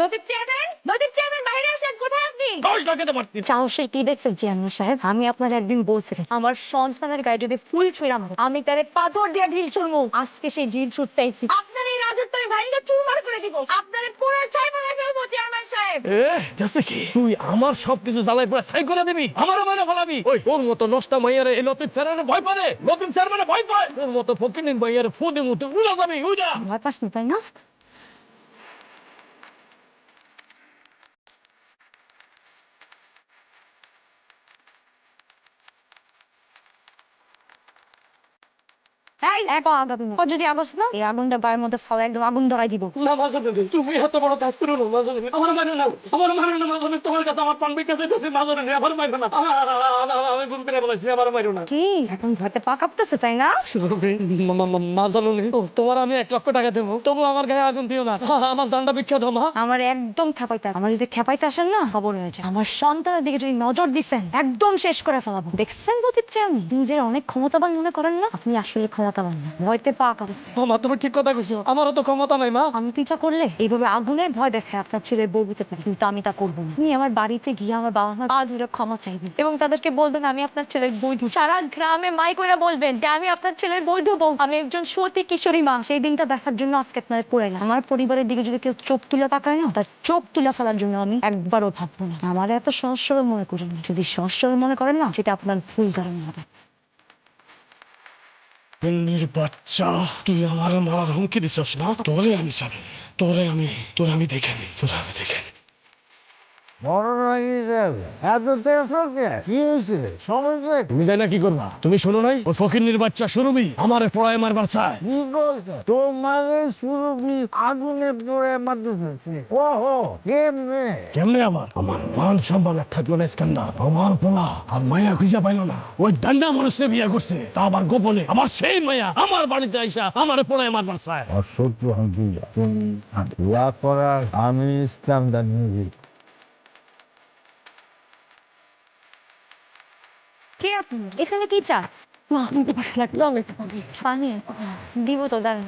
নদীপ chairman নদীপ chairman বাইরে আসেন কোথায় আপনি? দশ টাকাতে পারতি সাহসে কি দেখছেন চেয়ারম্যান সাহেব? আমি আপনার একদিন বলছিলাম আমার সন্তানের গায়ে যদি ফুল ছুঁড়াম আমি তারে পাথর দিয়ে ঢিল ছুড়বো। আজকে সেই ঢিল ছুটতেছি আপনার এই রাজত্ব আমি ভাইকে চুরমার করে দিব। আপনার পুরো ছাই বানাই ফেলব চেয়ারম্যান সাহেব। এ যাচ্ছে কি? তুই আমার সবকিছু জ্বালাই পুরো ছাই করে দিবি। আমারও মানে ফলাবি। ওই তোর মতো নষ্টা মাইয়ারে এই লতিফ স্যারের ভয় পারে লতিফ স্যার মানে ভয় পায়। তোর মতো ফকিনিন মাইয়ারে ফুদে মুতে উড়া যাবি উড়া ভয় পাস না তাই না? এই এক আগুন ও যদি আগুন না এই আগুনটা গায়ের মধ্যে ফলে একদম আগুন ধরাই দিব। না মাজনে তুমি এত বড় কাজ করো না মাজনে আমার মারো না আমার মারো না মাজনে তোমার কাছে আমার পান বিকাশ হইতেছে মাজনে আমার মারো না আমি ভুল করে বলেছি আমার মারো না কি? এখন ভাতে পা কাঁপতেছে তাই না? মাজনে তোমার আমি এক লক্ষ টাকা দেবো। তবু আমার গায়ে আগুন দিও না। আমার জানটা বিখ্যাত মা। আমার একদম খেপাইতে আমার যদি খেপাইতে আসেন না খবর হয়েছে আমার সন্তানের দিকে যদি নজর দিচ্ছেন একদম শেষ করে ফেলাবো। দেখছেন প্রদীপ চেয়ারম্যান? নিজের অনেক ক্ষমতাবান মনে করেন না? আপনি আসলে ক্ষমতাবান। ভয়তে পা কাঁপছে মা তুমি ঠিক কথা কইছো। আমারও তো ক্ষমতা নাই মা। আমি তো ইচ্ছা করলে এইভাবে আগুনের ভয় দেখে আপনার পারি কিন্তু আমি তা করব না। আমার বাড়িতে গিয়ে আমার বাবা মা ক্ষমা চাইবেন এবং তাদেরকে বলবেন আমি আপনার ছেলের বৈধ। সারা গ্রামে মাই করে বলবেন যে আমি আপনার ছেলের বৈধ বউ। আমি একজন সতী কিশোরী মা। সেই দিনটা দেখার জন্য আজকে আপনার পড়ে না আমার পরিবারের দিকে যদি কেউ চোখ তুলে তাকায় না তার চোখ তুলে ফেলার জন্য আমি একবারও ভাববো না। আমার এত সরল মনে করেন যদি সরল মনে করেন না সেটা আপনার ভুল ধারণা হবে। নির বাচ্চা, তুই আমার মারার হুমকি দিছস না? তোরে আমি জানি তোরে আমি তোরে আমি দেখে নি। তোরে আমি দেখে নি। আমারে মান সম্মান থাকল না আর মায়া খুঁজে না ওই দান্ডা মানুষকে বিয়ে করছে তা গোপনে আমার সেই মায়া আমার বাড়িতে আইসা আমার পড়ায় মারবার চায় অসহ্য তুমি ইয়া আমি ইসলাম জানি কে আপনি? এখানে কি চা? পানি। দিব তো দাঁড়ান।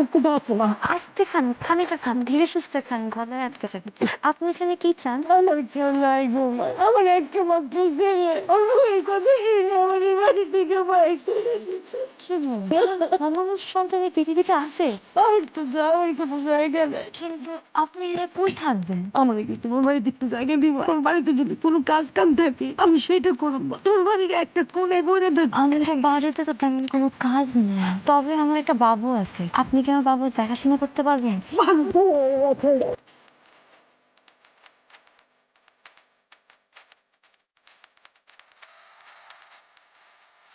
আস্তে খান খানিটা খান ধীরে সুস্থে খান গলায় আটকে যাবে আপনি এখানে কি চান আমার কেউ নাই। আমার একটা মাত্র ছেলে অল্প এই কথা শুনে আমাদের বাড়ি থেকে বাইর করে দিচ্ছে কি বলেন? মানুষ সন্তান এই পৃথিবীতে আছে আমার তো যাওয়ার কোনো জায়গা নেই কিন্তু আপনি কই থাকবেন আমার কি তোমার বাড়িতে একটু জায়গা দিব তোমার বাড়িতে যদি কোনো কাজ কাম থাকে আমি সেটা করব তোমার বাড়ির একটা কোণে বলে থাকব আমার বাড়িতে তো তেমন কোনো কাজ নেই তবে আমার একটা বাবু আছে আপনি কি আমার বাবুর দেখাশোনা করতে পারবেন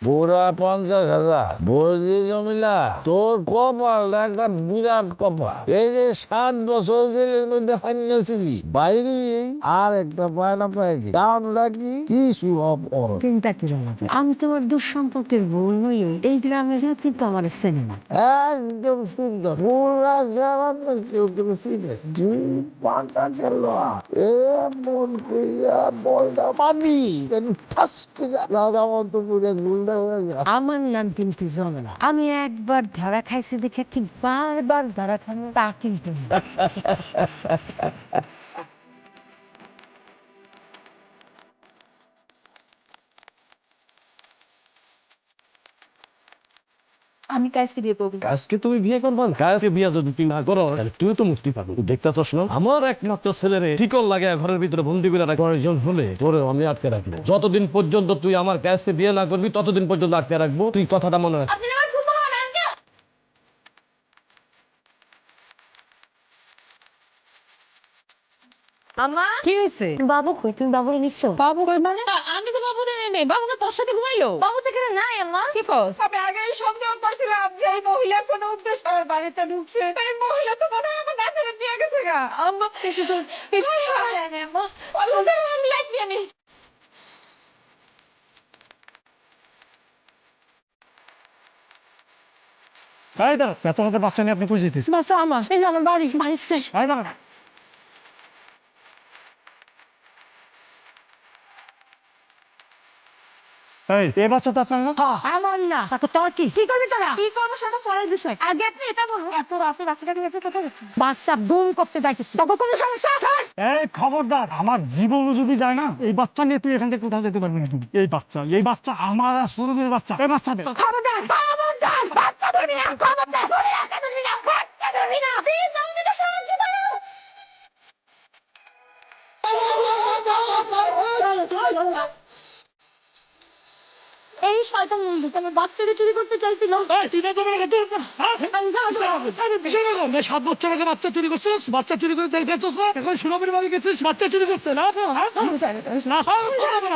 বুড়া পঞ্চাশ হাজার বলছি জমিলা তোর কপাল একটা বিরাট কপাল। এই যে সাত বছর জেলের মধ্যে হান্যাছিলি বাইরে এই আর একটা পায়না পায় কি? কারণটা কি? কি চিন্তা না। আমি তোমার দুঃসম্পর্কের বোন নই এই গ্রামের কিন্তু আমার চেনে না। একদম সুন্দর পুরা গ্রাম কেউ কেউ চিনে। দুই পাতা গেল এমন কইরা বলটা পানি ঠাস করে রাজা মন্ত করে গুলটা গেল আমার নাম কিন্তু জমেনা আমি একবার ধরা খাইছি দেখে কি বারবার ধরা খাব তা কিন্তু আমি কাজকে দিয়ে করব। আজকে তুমি বিয়ে করব কাজকে বিয়ে যদি তুমি না করো তাহলে তুই তো মুক্তি পাবো। দেখতে চাস না? আমার একমাত্র ছেলেরে ঠিকল লাগে ঘরের ভিতরে বন্দি করে রাখব। একজন হলে তোরে আমি আটকে রাখব। যতদিন পর্যন্ত তুই আমার কাছে বিয়ে না করবি ততদিন পর্যন্ত আটকে রাখব। তুই কথাটা মনে রাখ আপনি আমার ফুফা হন আঙ্কেল আমা কি হয়েছে? বাবু কই? তুমি বাবুরে নিছো? বাবু কই মানে? আমি তো বাবু নেই নেই। বাবু না তোর সাথে ঘুমাইলো। বাবু তো এখানে নাই আম্মা। কি কস? আমি আগেই সন্দেহ করছিলাম যে এই মহিলা কোন উদ্দেশ্য আমার বাড়িতে ঢুকছে। এই মহিলা তো মনে হয় আমার নিয়ে গেছে গা। আম্মা পেছু তো পেছু আম্মা আমি লাইট নিয়ে নি। এই দা বাচ্চা নিয়ে আপনি কই যেতেছেন বাসা আমার এই আমার বাড়ি বাড়ি শেষ। এই এ বাচ্চা তো আপনার না আমার না তাকে তোর কি কি করবি তোরা কি করব সেটা পরের বিষয় আগে আপনি এটা বলুন এত রাতে বাচ্চাটাকে রেখে কোথায় যাচ্ছে বাচ্চা বুম করতে যাইতেছি তোকে কোনো সমস্যা এই খবরদার আমার জীবন যদি যায় না এই বাচ্চা নিয়ে তুই এখান থেকে কোথাও যেতে পারবি না তুমি। এই বাচ্চা এই বাচ্চা আমার সুরভের বাচ্চা এই বাচ্চা দে খবরদার খবরদার বাচ্চা ধরবি না খবরদার ধরে রাখা ধরবি না বাচ্চা ধরবি না প্লিজ আমাকে সাহায্য করো এই শয়তান বন্ধু তোমার বাচ্চাকে চুরি করতে চাইছিলাম হ্যাঁ? সাত বছর আগে বাচ্চা চুরি করছিস? বাচ্চা চুরি করে যাই ফেলছিস না? এখন সুরভের বাড়ি গেছিস বাচ্চা চুরি করছে। না হ্যাঁ? না, না, না।